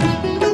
Thank you.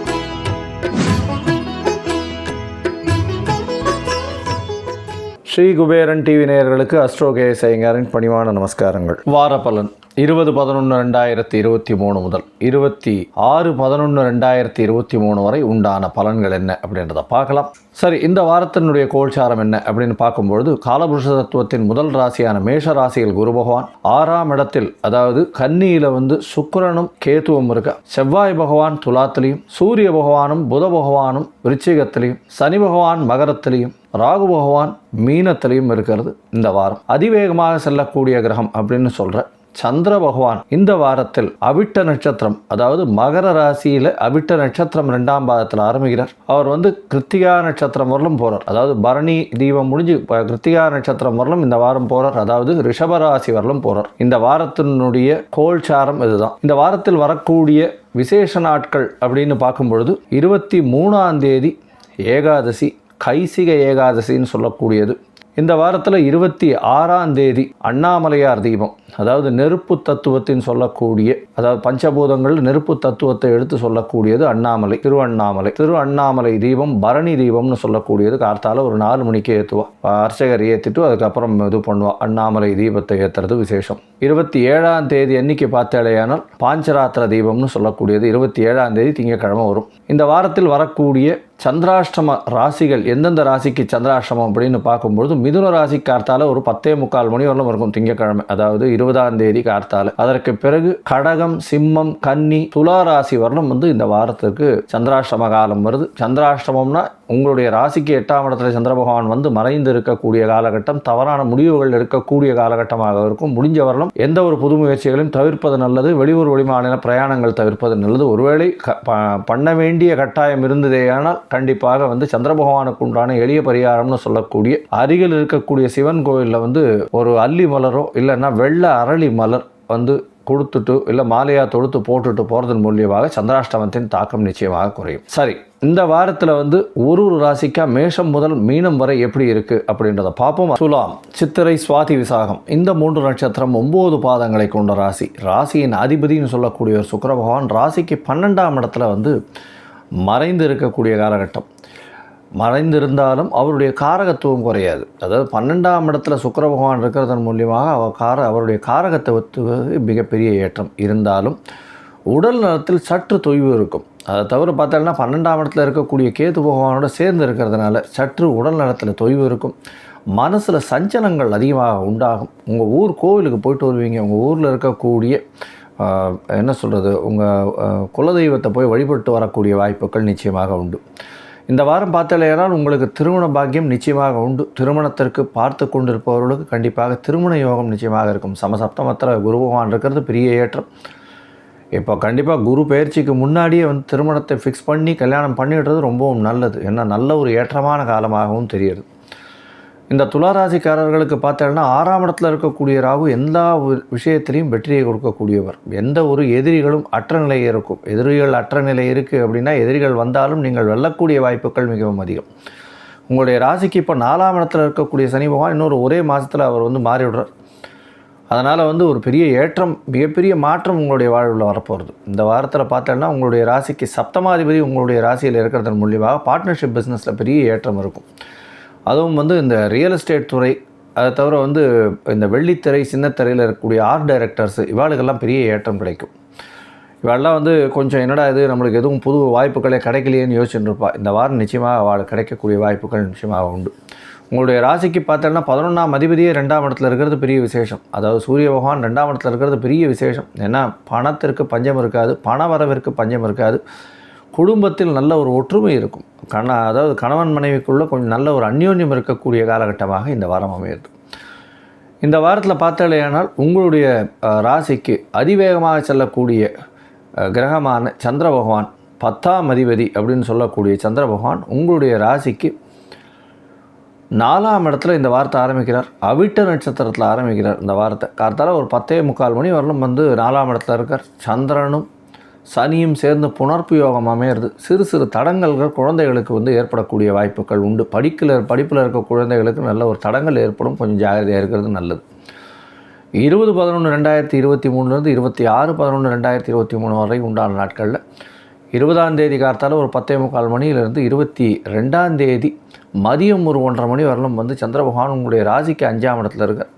Shri Kuberan TV நேயர்களுக்கு astro K S ஐயங்காரின் பணிவான நமஸ்காரங்கள். வார பலன். இருபது பதினொன்று ரெண்டாயிரத்தி இருபத்தி மூணு முதல் இருபத்தி ஆறு பதினொன்று ரெண்டாயிரத்தி இருபத்தி மூணு வரை உண்டான பலன்கள் என்ன அப்படின்றத பார்க்கலாம். சரி இந்த வாரத்தினுடைய கோல்சாரம் என்ன அப்படின்னு பார்க்கும்பொழுது காலபுருஷ தத்துவத்தின் முதல் ராசியான மேஷ ராசியில் குரு பகவான் ஆறாம் இடத்தில் அதாவது கன்னியில் வந்து சுக்கரனும் கேத்துவும் இருக்க. செவ்வாய் பகவான் துலாத்திலையும் சூரிய பகவானும் புத பகவானும் விருச்சிகத்திலையும் சனி பகவான் மகரத்திலையும் ராகு பகவான் மீனத்திலையும் இருக்கிறது இந்த வாரம். அதிவேகமாக செல்லக்கூடிய கிரகம் அப்படின்னு சொல்கிற சந்திர பகவான் இந்த வாரத்தில் அவிட்ட நட்சத்திரம் அதாவது மகர ராசியில் அவிட்ட நட்சத்திரம் ரெண்டாம் பாதத்தில் ஆரம்பிக்கிறார். அவர் வந்து கிருத்திகா நட்சத்திரம் வரலும் போகிறார் அதாவது பரணி தீபம் முடிஞ்சு கிருத்திகா நட்சத்திரம் வரலும் இந்த வாரம் போகிறார் அதாவது ரிஷபராசி வரலும் போகிறார் இந்த வாரத்தினுடைய கோல்சாரம் இதுதான். இந்த வாரத்தில் வரக்கூடிய விசேஷ நாட்கள் அப்படின்னு பார்க்கும் பொழுது இருபத்தி மூணாம் தேதி ஏகாதசி கைசிக ஏகாதசின்னு சொல்லக்கூடியது. இந்த வாரத்தில் இருபத்தி ஆறாம் தேதி அண்ணாமலையார் தீபம் அதாவது நெருப்பு தத்துவத்தின் சொல்லக்கூடிய அதாவது பஞ்சபூதங்கள் நெருப்பு தத்துவத்தை எடுத்து சொல்லக்கூடியது அண்ணாமலை திரு அண்ணாமலை. திரு அண்ணாமலை தீபம் பரணி தீபம்னு சொல்லக்கூடியது. கார்த்தால ஒரு நாலு மணிக்கு ஏற்றுவா அர்ச்சகர் ஏற்றிட்டு அதுக்கப்புறம் இது பண்ணுவா. அண்ணாமலை தீபத்தை ஏற்றுறது விசேஷம். இருபத்தி ஏழாம் தேதி அன்னைக்கு பார்த்தாலேயானால் பாஞ்சராத்திர தீபம்னு சொல்லக்கூடியது. இருபத்தி ஏழாம் தேதி திங்கக்கிழமை வரும். இந்த வாரத்தில் வரக்கூடிய சந்திராஷ்டம ராசிகள் எந்தெந்த ராசிக்கு சந்திராஷ்டமம் அப்படின்னு பார்க்கும்பொழுது மிதுன ராசி கார்த்தால ஒரு பத்தே முக்கால் மணி வரலும் இருக்கும் திங்கக்கிழமை அதாவது இருபதாம் தேதி கார்த்தால. அதற்கு பிறகு கடகம் சிம்மம் கன்னி துலா ராசி வரலும் வந்து இந்த வாரத்திற்கு சந்திராஷ்டம காலம் வருது. சந்திராஷ்டமம்னா உங்களுடைய ராசிக்கு எட்டாம் இடத்துல சந்திர பகவான் வந்து மறைந்து இருக்கக்கூடிய காலகட்டம் தவறான முடிவுகள் எடுக்கக்கூடிய காலகட்டமாக இருக்கும். முடிஞ்ச வரலும் எந்த ஒரு புது முயற்சிகளையும் தவிர்ப்பது நல்லது வெளியூர் வெளிமாநில பிரயாணங்கள் தவிர்ப்பது நல்லது. ஒருவேளை க- ப- பண்ண வேண்டிய கட்டாயம் இருந்ததேயானால் கண்டிப்பாக வந்து சந்திர பகவானுக்கு உண்டான எளிய பரிகாரம்னு சொல்லக்கூடிய அருகில் இருக்கக்கூடிய சிவன் கோயிலில் வந்து ஒரு அல்லி மலரோ இல்லைன்னா வெள்ளை அரளி மலர் வந்து கொடுத்துட்டு இல்லை மாலையாக தொடுத்து போட்டுட்டு போகிறதன் மூலியமாக சந்திராஷ்டமத்தின் தாக்கம் நிச்சயமாக குறையும். சரி இந்த வாரத்தில் வந்து ஒரு ஒரு ராசிக்கா மேஷம் முதல் மீனம் வரை எப்படி இருக்குது அப்படின்றத பார்ப்போம். துலாம் சித்திரை சுவாதி விசாகம். இந்த மூன்று நட்சத்திரம் ஒம்பது பாதங்களை கொண்ட ராசி. ராசியின் அதிபதினு சொல்லக்கூடிய ஒரு சுக்கர பகவான் ராசிக்கு பன்னெண்டாம் இடத்துல வந்து மறைந்து இருக்கக்கூடிய காலகட்டம். மறைந்திருந்தாலும் அவருடைய காரகத்துவம் குறையாது. அதாவது பன்னெண்டாம் இடத்துல சுக்கிர பகவான் இருக்கிறதன் மூலியமாக அவர் கார அவருடைய காரகத்துவத்துக்கு மிகப்பெரிய ஏற்றம் இருந்தாலும் உடல் நலத்தில் சற்று தொய்வு இருக்கும். அதை தவிர பார்த்தோம்னா பன்னெண்டாம் இடத்துல இருக்கக்கூடிய கேது பகவானோட சேர்ந்து இருக்கிறதுனால சற்று உடல் நலத்தில் தொய்வு இருக்கும். மனசில் சஞ்சலங்கள் அதிகமாக உண்டாகும். உங்கள் ஊர் கோவிலுக்கு போயிட்டு வருவீங்க. உங்கள் ஊரில் இருக்கக்கூடிய என்ன சொல்கிறது உங்கள் குலதெய்வத்தை போய் வழிபட்டு வரக்கூடிய வாய்ப்புகள் நிச்சயமாக உண்டு. இந்த வாரம் பார்த்தாலேனால் உங்களுக்கு திருமண பாக்கியம் நிச்சயமாக உண்டு. திருமணத்திற்கு பார்த்து கொண்டிருப்பவர்களுக்கு கண்டிப்பாக திருமண யோகம் நிச்சயமாக இருக்கும். சமசப்தமத்தில் குரு பகவான் இருக்கிறது பெரிய ஏற்றம். இப்போ கண்டிப்பாக குரு பயிற்சிக்கு முன்னாடியே வந்து திருமணத்தை ஃபிக்ஸ் பண்ணி கல்யாணம் பண்ணிடுறது ரொம்பவும் நல்லது. ஏன்னா நல்ல ஒரு ஏற்றமான காலமாகவும் தெரியுது இந்த துளாராசிக்காரர்களுக்கு பார்த்தோம்னா ஆறாம் இடத்துல இருக்கக்கூடிய ராகு எல்லா விஷயத்திலையும் வெற்றியை கொடுக்கக்கூடியவர். எந்த ஒரு எதிரிகளும் அற்ற நிலை இருக்கும். எதிரிகள் அற்ற நிலை இருக்குது அப்படின்னா எதிரிகள் வந்தாலும் நீங்கள் வெல்லக்கூடிய வாய்ப்புகள் மிகவும் அதிகம். உங்களுடைய ராசிக்கு இப்போ நாலாம் இடத்துல இருக்கக்கூடிய சனி பகவான் இன்னொரு ஒரே மாதத்தில் அவர் வந்து மாறிவிடுறார். அதனால் வந்து ஒரு பெரிய ஏற்றம் மிகப்பெரிய மாற்றம் உங்களுடைய வாழ்வில் வரப்போகிறது இந்த வாரத்தில் பார்த்தோன்னா உங்களுடைய ராசிக்கு சப்தமாதிபதி உங்களுடைய ராசியில் இருக்கிறதன் மூலியமாக பார்ட்னர்ஷிப் பிஸ்னஸில் பெரிய ஏற்றம் இருக்கும். அதுவும் வந்து இந்த ரியல் எஸ்டேட் துறை அதை தவிர வந்து இந்த வெள்ளித்திரை சின்னத்திரையில் இருக்கக்கூடிய ஆர்ட் டைரக்டர்ஸ் இவாளுக்கெல்லாம் பெரிய ஏற்றம் கிடைக்கும். இவாளெல்லாம் வந்து கொஞ்சம் என்னடா இது நம்மளுக்கு எதுவும் புது வாய்ப்புகளே கிடைக்கலையேன்னு யோசிச்சுட்டு இருப்பா இந்த வாரம் நிச்சயமாக அவள் கிடைக்கக்கூடிய வாய்ப்புகள் நிச்சயமாக உண்டு. உங்களுடைய ராசிக்கு பார்த்தோன்னா பதினொன்றாம் அதிபதியே ரெண்டாம் இடத்துல இருக்கிறது பெரிய விசேஷம். அதாவது சூரிய பகவான் ரெண்டாம் இடத்துல இருக்கிறது பெரிய விசேஷம். ஏன்னா பணத்திற்கு பஞ்சம் இருக்காது பண வரவிற்கு பஞ்சம் இருக்காது. குடும்பத்தில் நல்ல ஒரு ஒற்றுமை இருக்கும். கண அதாவது கணவன் மனைவிக்குள்ளே கொஞ்சம் நல்ல ஒரு அந்யோன்யம் இருக்கக்கூடிய காலகட்டமாக இந்த வாரம் அமையுது இந்த வாரத்தில் பார்த்தாலேயானால் உங்களுடைய ராசிக்கு அதிவேகமாக செல்லக்கூடிய கிரகமான சந்திர பகவான் பத்தாம் அதிபதி அப்படின்னு சொல்லக்கூடிய சந்திர பகவான் உங்களுடைய ராசிக்கு நாலாம் இடத்துல இந்த வாரத்தை ஆரம்பிக்கிறார். அவிட்ட நட்சத்திரத்தில் ஆரம்பிக்கிறார் இந்த வாரத்தை. கார்த்தால ஒரு பத்தே முக்கால் மணி வரலும் வந்து நாலாம் இடத்துல இருக்கார். சந்திரனும் சனியும் சேர்ந்து புணர்ப்பு யோகம் அமையிறது. சிறு சிறு தடங்கல்கள் குழந்தைகளுக்கு வந்து ஏற்படக்கூடிய வாய்ப்புகள் உண்டு. படிக்கல படிப்பில் இருக்க குழந்தைகளுக்கு நல்ல ஒரு தடங்கள் ஏற்படும். கொஞ்சம் ஜாகிரதையாக இருக்கிறது நல்லது. இருபது பதினொன்று ரெண்டாயிரத்தி இருபத்தி மூணுலேருந்து இருபத்தி ஆறு பதினொன்று ரெண்டாயிரத்தி இருபத்தி மூணு வரை உண்டான நாட்களில் இருபதாம் தேதி கார்த்தால ஒரு பத்தே முக்கால் மணியிலிருந்து இருபத்தி ரெண்டாம் தேதி மதியம் ஒரு ஒன்றரை மணி வரலும் வந்து சந்திர பகவான் உங்களுடைய ராசிக்கு அஞ்சாம் இடத்துல இருக்கார்.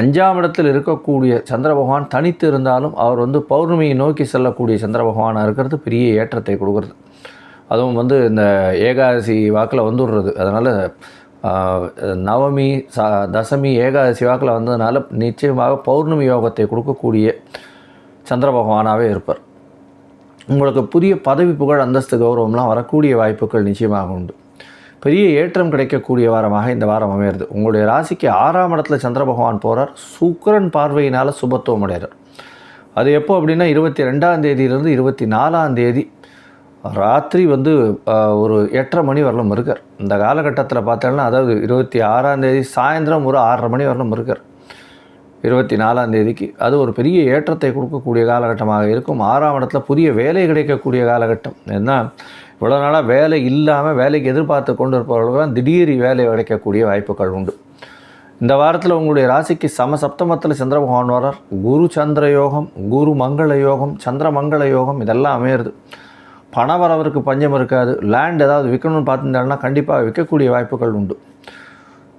அஞ்சாம் இடத்தில் இருக்கக்கூடிய சந்திர பகவான் தனித்து இருந்தாலும் அவர் வந்து பௌர்ணமியை நோக்கி செல்லக்கூடிய சந்திர பகவானாக இருக்கிறது பெரிய ஏற்றத்தை கொடுக்குறது. அதுவும் வந்து இந்த ஏகாதசி வாக்கில் வந்துடுறது. அதனால் நவமி ச தசமி ஏகாதசி வாக்கில் வந்ததுனால நிச்சயமாக பௌர்ணமி யோகத்தை கொடுக்கக்கூடிய சந்திர பகவானாகவே இருப்பார். உங்களுக்கு புதிய பதவி புகழ் அந்தஸ்து கௌரவம்லாம் வரக்கூடிய வாய்ப்புகள் நிச்சயமாக உண்டு. பெரிய ஏற்றம் கிடைக்கக்கூடிய வாரமாக இந்த வாரம் அமையிறது. உங்களுடைய ராசிக்கு ஆறாம் இடத்துல சந்திர பகவான் போகிறார் சுக்கரன் பார்வையினால் சுபத்துவம் அடைகிறார். அது எப்போ அப்படின்னா இருபத்தி ரெண்டாம் தேதியிலேருந்து இருபத்தி நாலாம் தேதி ராத்திரி வந்து ஒரு எட்டரை மணி வரலும் இருக்கார். இந்த காலகட்டத்தில் பார்த்தோம்னா அதாவது இருபத்தி ஆறாம் தேதி சாயந்தரம் ஒரு ஆறரை மணி வரலும் இருக்கார். இருபத்தி நாலாம் தேதிக்கு. அது ஒரு பெரிய ஏற்றத்தை கொடுக்கக்கூடிய காலகட்டமாக இருக்கும். ஆறாம் இடத்துல புதிய வேலை கிடைக்கக்கூடிய காலகட்டம். ஏன்னா இவ்வளோ நாளாக வேலை இல்லாமல் வேலைக்கு எதிர்பார்த்து கொண்டு இருப்பவர்களுக்கு திடீர் வேலை கிடைக்கக்கூடிய வாய்ப்புகள் உண்டு. இந்த வாரத்தில் உங்களுடைய ராசிக்கு சம சப்தமத்தில் சந்திர பகவான் வரார் குரு சந்திர யோகம் குரு மங்கள யோகம் சந்திர மங்கள யோகம் இதெல்லாம் அமையிறது. பண வரவருக்கு பஞ்சம் இருக்காது. லேண்ட் ஏதாவது விற்கணும்னு பார்த்துருந்தாங்கன்னா கண்டிப்பாக விற்கக்கூடிய வாய்ப்புகள் உண்டு.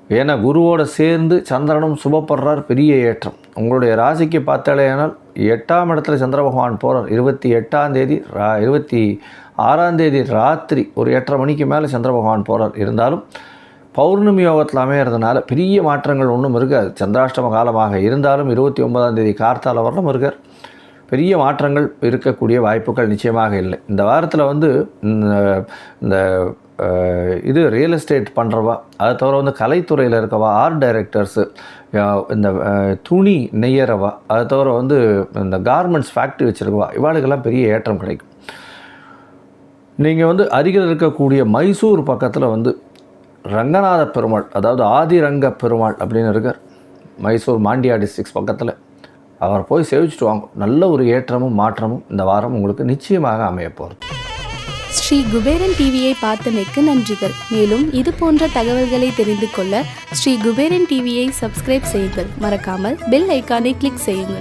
ஏன்னா குருவோட சேர்ந்து சந்திரனும் சுபப்படுறார். பெரிய ஏற்றம். உங்களுடைய ராசிக்கு பார்த்தாலேயானால் எட்டாம் இடத்துல சந்திர பகவான் போகிறார் இருபத்தி எட்டாம் தேதி ரா இருபத்தி ஆறாம் தேதி ராத்திரி ஒரு எட்டரை மணிக்கு மேலே சந்திர பகவான் போகிறார் இருந்தாலும் பௌர்ணமி யோகத்தில் அமையிறதுனால பெரிய மாற்றங்கள் ஒன்றும் இருக்காது சந்திராஷ்டம காலமாக இருந்தாலும் இருபத்தி ஒன்பதாம் தேதி கார்த்தால வரலும் இருக்கார். பெரிய மாற்றங்கள் இருக்கக்கூடிய வாய்ப்புகள் நிச்சயமாக இல்லை. இந்த வாரத்தில் வந்து இந்த- இந்த இது ரியல் எஸ்டேட் பண்ணுறவா அதை தவிர வந்து கலைத்துறையில் இருக்கவா ஆர்ட் டைரக்டர்ஸு இந்த துணி நெய்யறவா அதை தவிர வந்து இந்த கார்மெண்ட்ஸ் ஃபேக்ட்ரி வச்சுருக்கவா இவாளுக்கெல்லாம் பெரிய ஏற்றம் கிடைக்கும். நீங்கள் வந்து அருகில் இருக்கக்கூடிய மைசூர் பக்கத்தில் வந்து ரங்கநாத பெருமாள் அதாவது ஆதிரங்க பெருமாள் அப்படின்னு இருக்கார். மைசூர் மாண்டியா டிஸ்ட்ரிக்ஸ் பக்கத்தில். அவரை போய் சேவிச்சுட்டு வாங்க. நல்ல ஒரு ஏற்றமும் மாற்றமும் இந்த வாரம் உங்களுக்கு நிச்சயமாக அமைய போகிறது ஸ்ரீ குபேரன் டிவியை பார்த்தமைக்கு நன்றிகள். மேலும் இது போன்ற தகவல்களை தெரிந்து கொள்ள ஸ்ரீ குபேரன் டிவியை சப்ஸ்கிரைப் செய்யுங்கள். மறக்காமல் பெல் ஐக்கானை கிளிக் செய்யுங்கள்.